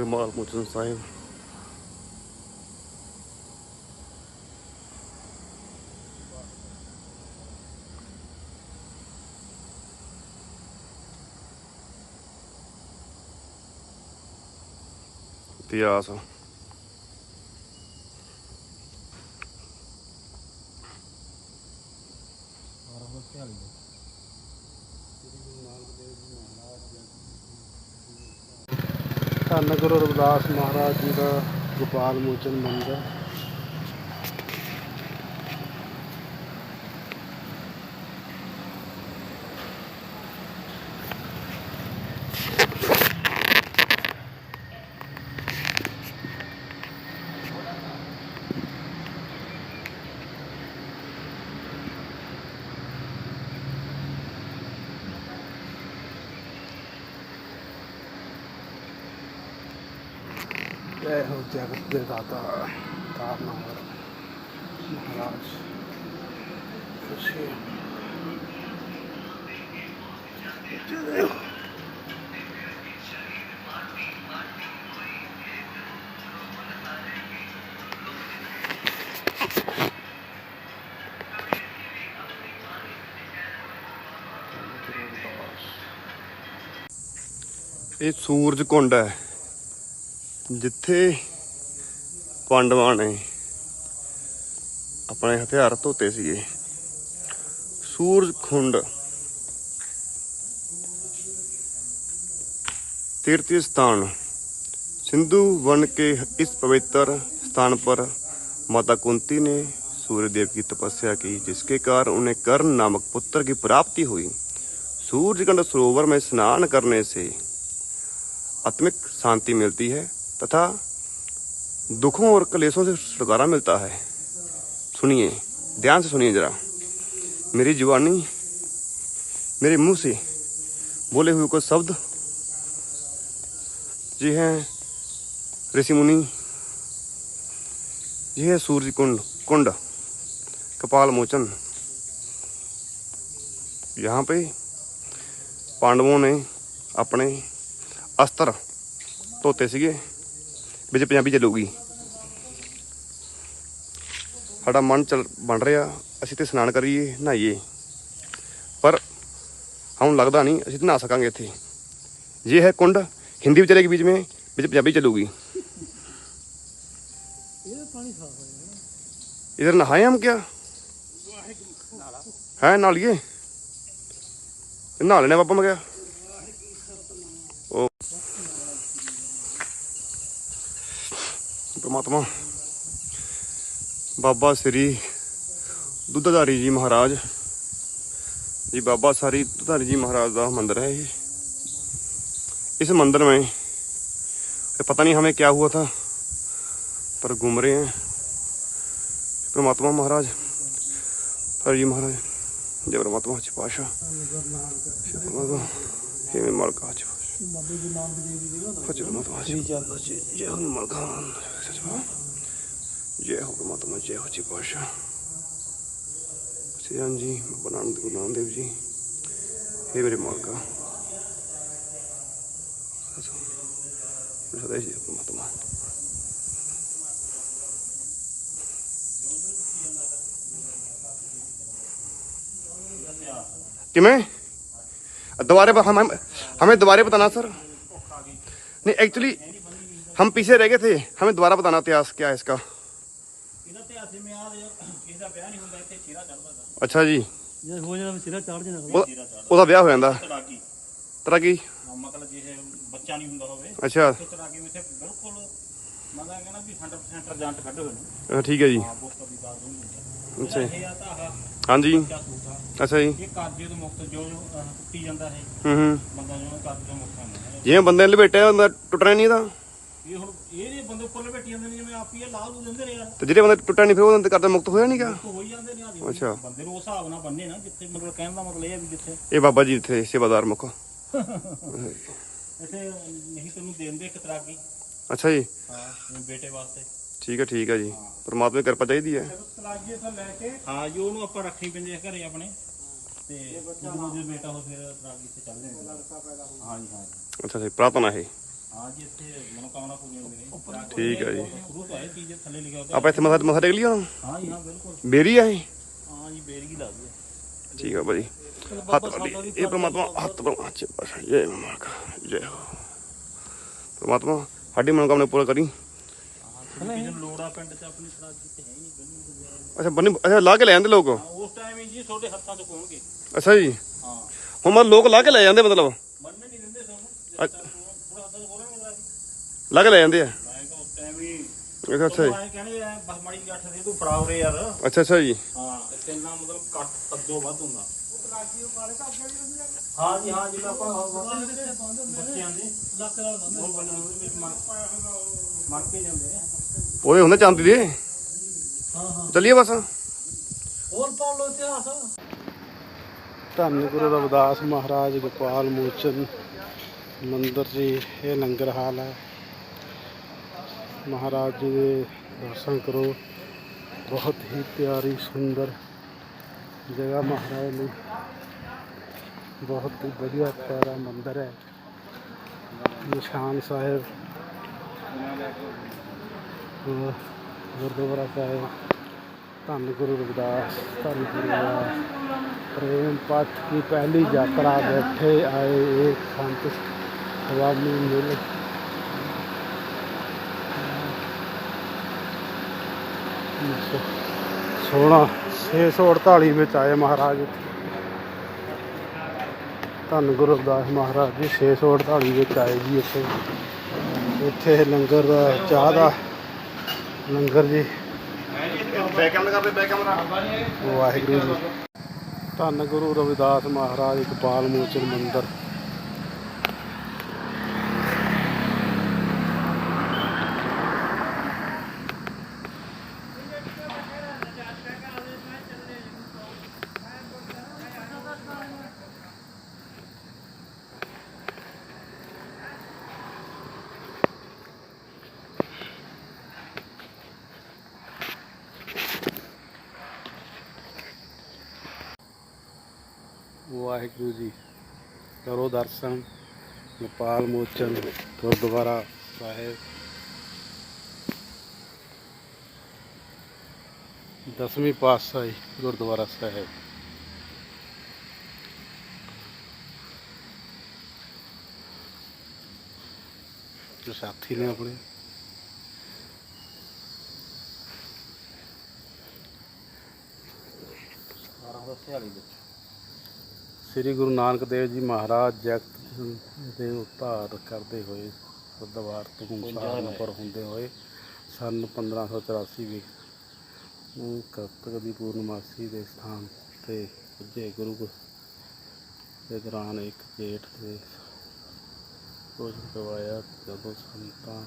ਕਮਾਲ ਮੁਚਨ ਸਾਹਿਬ ਇਤਿਹਾਸ ਧੰਨ ਗੁਰੂ ਰਵਿਦਾਸ ਮਹਾਰਾਜ ਜੀ ਦਾ ਗੋਪਾਲ ਮੋਚਨ ਮੰਦਿਰ। ਜੈ ਹੋ ਜਗਤ ਦੇ ਦਾਤਾ ਤਾਰਨਾਵਰ ਮਹਾਰਾਜ ਤੁਸੀਂ ਜੈ ਇਹ ਸੂਰਜ ਕੁੰਡ ਹੈ। ਜਿੱਥੇ ਪਾਂਡਵਾਂ ਨੇ ਆਪਣੇ ਹਥਿਆਰ ਧੋਤੇ ਸੀਗੇ ਸੂਰਜ ਕੁੰਡ तीर्थ स्थान सिंधु वन के इस पवित्र स्थान पर माता कुंती ने सूर्यदेव की तपस्या की जिसके कारण उन्हें कर्ण नामक पुत्र की प्राप्ति हुई सूर्यकुंड सरोवर में स्नान करने से आत्मिक शांति मिलती है तथा दुखों और कलेशों से छुटकारा मिलता है। सुनिए, ध्यान से सुनिए जरा। मेरी जुबानी, मेरे मुँह से बोले हुए कुछ शब्द जी हैं, ऋषि मुनि। जी है सूर्य कुंड कुंड, कपाल मोचन। यहाँ पे पांडवों ने अपने अस्त्र धोते सीगे। ਵਿੱਚ ਪੰਜਾਬੀ ਚੱਲੂਗੀ। ਸਾਡਾ ਮਨ ਚਲ ਬਣ ਰਿਹਾ ਅਸੀਂ ਤੇ ਇਸ਼ਨਾਨ ਕਰੀਏ ਨਹਾਈਏ। ਪਰ ਹੁਣ ਲੱਗਦਾ ਨਹੀਂ ਅਸੀਂ ਤੇ ਨਹਾ ਸਕਾਂਗੇ ਇੱਥੇ। ਜੇ ਹੈ ਕੁੰਡ ਹਿੰਦੀ ਵਿਚਾਰੇ ਦੇ ਵਿੱਚ ਵਿੱਚ ਪੰਜਾਬੀ ਚੱਲੂਗੀ। ਇਹਦਾ ਪਾਣੀ ਸਾਫ਼ ਹੋ ਜਾਣਾ। ਇਧਰ ਨਹਾਏ ਹਮ ਕਿਆ? ਹੈ ਨਾਲੀਏ ਨਹਾ ਲੈਣੇ ਬਾਬਾ ਮੈਂ ਕਿਹਾ। परमात्मा बाबा श्री दुद्धधारी जी महाराज जी बाबा सारी दुद्धधारी जी महाराज का मंदिर है ये इस मंदिर में ये पता नहीं हमें क्या हुआ था पर घूम रहे हैं परमात्मा महाराज हर जी महाराज जय परमात्मा अच्छे पाशा परमात्मा हे में मालका Do you mean? दोबारा ब- हम हम- हमें दोबारा बताना सर नहीं एक्चुअली हम पीछे रह गए थे हमें दोबारा बताना इतिहास क्या है इसका ਇਹਦਾ ਤੇ ਆਸੇ ਮੈਂ ਆ ਕਿਸੇ ਦਾ ਵਿਆਹ ਨਹੀਂ ਹੁੰਦਾ ਇੱਥੇ ਚਿਹਰਾ ਚੜਦਾ ਅੱਛਾ ਜੀ ਜੇ ਹੋ ਜਾਣਾ ਸਿਰਾ ਚੜ ਜਾਣਾ ਉਹ- ਉਹਦਾ ਵਿਆਹ ਹੋ ਜਾਂਦਾ ਤੜਾਕੀ ਤਰਾ ਕੀ ਮਤਲਬ ਜੇ ਬੱਚਾ ਨਹੀਂ ਹੁੰਦਾ ਹੋਵੇ ਅੱਛਾ ਤੇ ਤੜਾਕੀ ਵਿੱਚ ਬਿਲਕੁਲ ਮੈਂ ਤਾਂ ਕਹਿੰਦਾ ਵੀ 100% ਰਿਜ਼ਲਟ ਕੱਢੋ ਇਹਨੂੰ ਅ, ਠੀਕ ਹੈ ਜੀ ਹਾਂ ਬਹੁਤ ਕਦੀ ਬਾਤ ਨਹੀਂ ਅੱਛਾ ਜੀ। ਇਹ ਆ ਤਾਂ ਆਹ ਹਾਂਜੀ। ਆ ਅੱਛਾ ਜੀ। ਇਹ ਕਾਜੇ ਤੋਂ ਮੁਕਤ ਜੋ ਜੋ ਟੁੱਟੀ ਜਾਂਦਾ ਹੈ ਹੂੰ ਹੂੰ। ਬੰਦਾ ਜੋ ਕਾਜੇ ਤੋਂ ਮੁਕਤ ਹੁੰਦਾ ਹੈ। ਜਿਵੇਂ ਬੰਦੇ ਨੇ ਲਪੇਟਿਆ ਹੁੰਦਾ ਟੁੱਟਣਾ ਨਹੀਂ ਇਹਦਾ? ਇਹ ਹੁਣ ਇਹ ਜੇ ਬੰਦੇ ਉੱਪਰ ਲਪੇਟੀ ਜਾਂਦੇ ਨੇ ਜਿਵੇਂ ਆਪ ਹੀ ਇਹ ਲਾਹ ਲੂ ਦਿੰਦੇ ਨੇ ਯਾਰ। ਤੇ ਜਿਹੜੇ ਬੰਦੇ ਟੁੱਟਾ ਨਹੀਂ ਫਿਰ ਉਹਦੇ ਤੇ ਕਰਦਾ ਮੁਕਤ ਹੋਇਆ ਨਹੀਂਗਾ ਉਹ ਹੋ ਹੀ ਜਾਂਦੇ ਨੇ ਆਦੀ ਅੱਛਾ। ਬੰਦੇ ਨੂੰ ਉਸ ਹਿਸਾਬ ਨਾਲ ਬੰਨੇ ਨਾ ਜਿੱਥੇ ਮਤਲਬ ਕਹਿਣ ਦਾ ਮਤਲਬ ਇਹ ਹੈ ਵੀ ਜਿੱਥੇ। ਇਹ ਬਾਬਾ ਜੀ ਇੱਥੇ ਸੇਵਾਦਾਰ ਮੁੱਖ। ਇੱਥੇ ਨਹੀਂ ਤੈਨੂੰ ਦੇਂਦੇ ਇੱਕ ਤਰਾਕੀ ਅੱਛਾ ਜੀ। ਹਾਂ ਬੇਟੇ ਵਾਸਤੇ। ਠੀਕ ਹੈ ਠੀਕ ਹੈ ਜੀ। ਪਰਮਾਤਮਾ ਦੀ ਕਿਰਪਾ ਚਾਹੀਦੀ ਹੈ। ਤਲਾਗੇ ਤੋਂ ਲੈ ਕੇ। ਹਾਂ ਜੋ ਉਹਨੂੰ ਆਪਾਂ ਰੱਖਣੀ ਪੈਂਦੀ ਹੈ ਘਰੇ ਆਪਣੇ। ਤੇ ਜਦੋਂ ਜੇ ਬੇਟਾ ਹੋ ਫਿਰ ਤਲਾਗੀ ਤੇ ਚੱਲ ਜਾਏਗਾ ਹਾਂ ਜੀ ਹਾਂ ਜੀ। ਅੱਛਾ ਜੀ ਪ੍ਰਾਰਥਨਾ ਹੈ ਹਾਂ ਜੀ ਇੱਥੇ ਮਨੋਕਾਮਨਾ ਪੂਰੀਆਂ ਹੁੰਦੀਆਂ ਨੇ। ਠੀਕ ਹੈ ਜੀ। ਸ਼ੁਰੂ ਤੋਂ ਆਏ ਚੀਜ਼ ਥੱਲੇ ਲਿਖਿਆ ਹੋਇਆ। ਆਪਾਂ ਇੱਥੇ ਮੱਥਾ ਮੱਥਾ ਟੇਕ ਲਿਆ ਹਾਂ ਜੀ ਹਾਂ ਬਿਲਕੁਲ। ਬੇਰੀ ਆ ਇਹ? ਹਾਂ ਜੀ ਬੇਰਗੀ ਲਾ ਦਿਓ ਠੀਕ ਹੈ ਭਾਜੀ। ਹੱਥ ਵਾਲੀ ਇਹ ਪ੍ਰਮਾਤਮਾ ਹੱਥ ਪ੍ਰਮਾਤਮਾ ਚ ਬਸ ਜੈ ਮਾਲਕ ਜੈ ਹੋ। ਪ੍ਰਮਾਤਮਾ ਸਾਡੀ ਮਨੋਕਾਮਨਾ ਪੂਰਾ ਕਰੀ। ਜਿਹਨੂੰ ਲੋੜਾ ਪਿੰਡ ਚ ਆਪਣੀ ਸਰਾਜ ਤੇ ਹੈ ਹੀ ਨਹੀਂ ਬੰਨੀ ਅੱਛਾ ਬੰਨੀ ਅੱਛਾ ਲਾ ਕੇ ਲੈ ਜਾਂਦੇ ਲੋਕ? ਉਸ ਟਾਈਮ ਹੀ ਜੀ ਤੁਹਾਡੇ ਹੱਥਾਂ ਚ ਕੋਣਗੇ ਅੱਛਾ ਜੀ। ਹਾਂ। ਹੁਣ ਮਤਲਬ ਲੋਕ ਲਾ ਕੇ ਲੈ ਜਾਂਦੇ ਮਤਲਬ? ਨਹੀਂ ਦਿੰਦੇ ਪੂਰਾ ਹੱਥਾਂ ਚ ਲਾ ਕੇ। ਲੈ ਜਾਂਦੇ ਆ? ਮੈਂ ਕਿਹਾ ਉਸ ਟਾਈਮ ਹੀ ਅੱਛਾ ਅੱਛਾ ਜੀ। ਮੈਂ ਕਹਿੰਦੇ ਆ ਬਸ ਮਾੜੀ ਗੱਠ ਦੇ ਤੂੰ ਫੜਾ ਉਰੇ ਯਾਰ। ਅੱਛਾ ਅੱਛਾ ਜੀ। ਹਾਂ ਇੱਥੇ ਨਾ ਮਤਲਬ ਕੱਟ ਅੱਧੋ ਵੱਧ ਹੁੰਦਾ। ਹਾਂ ਜੀ ਹਾਂ ਜਿਵੇਂ ਆਪਾਂ ਬੱਚਿਆਂ ਦੇ। ਲੱਕ ਨਾਲ ਉਹਦੇ ਵਿੱਚ ਮਰ ਮਰ ਕੇ ਜਾਂਦੇ ਆ। ਉਹਦੇ ਹੁੰਦੇ ਚਾਂਦੀ ਦੇ। ਹਾਂ ਹਾਂ ਚੱਲੀਏ ਬਸ। ਹੋਰ ਪੜ ਲੋ ਇਤਿਹਾਸ। ਧੰਨ ਗੁਰੂ ਰਵਿਦਾਸ ਮਹਾਰਾਜ ਗੋਪਾਲ ਮੋਚਨ ਮੰਦਿਰ ਜੀ ਇਹ ਲੰਗਰ ਹਾਲ ਹੈ। ਮਹਾਰਾਜ ਜੀ ਦੇ ਦਰਸ਼ਨ ਕਰੋ। ਬਹੁਤ ਹੀ ਪਿਆਰੀ ਸੁੰਦਰ ਜਗ੍ਹਾ ਮਹਾਰਾਜ ਲਈ। ਬਹੁਤ ਹੀ ਵਧੀਆ ਪਿਆਰਾ ਮੰਦਿਰ ਹੈ। ਨਿਸ਼ਾਨ ਸਾਹਿਬ ਗੁਰਦੁਆਰਾ ਸਾਹਿਬ, ਧੰਨ ਗੁਰੂ ਰਵਿਦਾਸ, ਧੰਨ ਗੁਰੂ ਪ੍ਰੇਮ ਪਥ ਦੀ ਪਹਿਲੀ ਯਾਤਰਾ ਬੈਠੇ ਆਏ ਇੱਕ ਸੰਤ ਸਵਾਮੀ ਮਿਲ। ਸੋਣਾ 648 ਵਿੱਚ ਆਏ ਮਹਾਰਾਜ। ਧੰਨ ਗੁਰੂ ਰਵਿਦਾਸ ਮਹਾਰਾਜ ਜੀ 648 ਵਿੱਚ ਆਏ ਜੀ ਇੱਥੇ। ਇੱਥੇ ਲੰਗਰ ਦਾ ਚਾਹ ਦਾ ਲੰਗਰ ਜੀ। ਵਾਹਿਗੁਰੂ ਜੀ। ਧੰਨ ਗੁਰੂ ਰਵਿਦਾਸ ਮਹਾਰਾਜ ਗੋਪਾਲ ਮੋਚਨ ਮੰਦਿਰ। ਵਾਹਿਗੁਰੂ ਜੀ। ਕਰੋ ਦਰਸ਼ਨ, ਨੇਪਾਲ ਮੋਚਨ, ਗੁਰਦੁਆਰਾ ਸਾਹਿਬ। ਦਸਵੀਂ ਪਾਤਸ਼ਾਹੀ, ਗੁਰਦੁਆਰਾ ਸਾਹਿਬ। ਜੋ ਸਾਥੀ ਨੇ ਆਪਣੇ। ਸ੍ਰੀ ਗੁਰੂ ਨਾਨਕ ਦੇਵ ਜੀ ਮਹਾਰਾਜ ਜਗਤ ਦੇ ਉਤਾਰ ਕਰਦੇ ਹੋਏ ਬੁੱਧਵਾਰ ਤੋਂ ਸਹਾਰਨਪੁਰ ਹੁੰਦੇ ਹੋਏ ਸਨ 1584 ਵਿੱਚ ਕੱਤਕ ਦੀ ਪੂਰਨਮਾਸੀ ਦੇ ਸਥਾਨ ਤੇ ਪੁੱਜੇ। ਗੁਰੂ ਦੇ ਦੌਰਾਨ ਇੱਕ ਜੇਠ ਦੇ ਭੋਜਨ ਕਰਵਾਇਆ। ਜਦੋਂ ਸੰਤਾਂ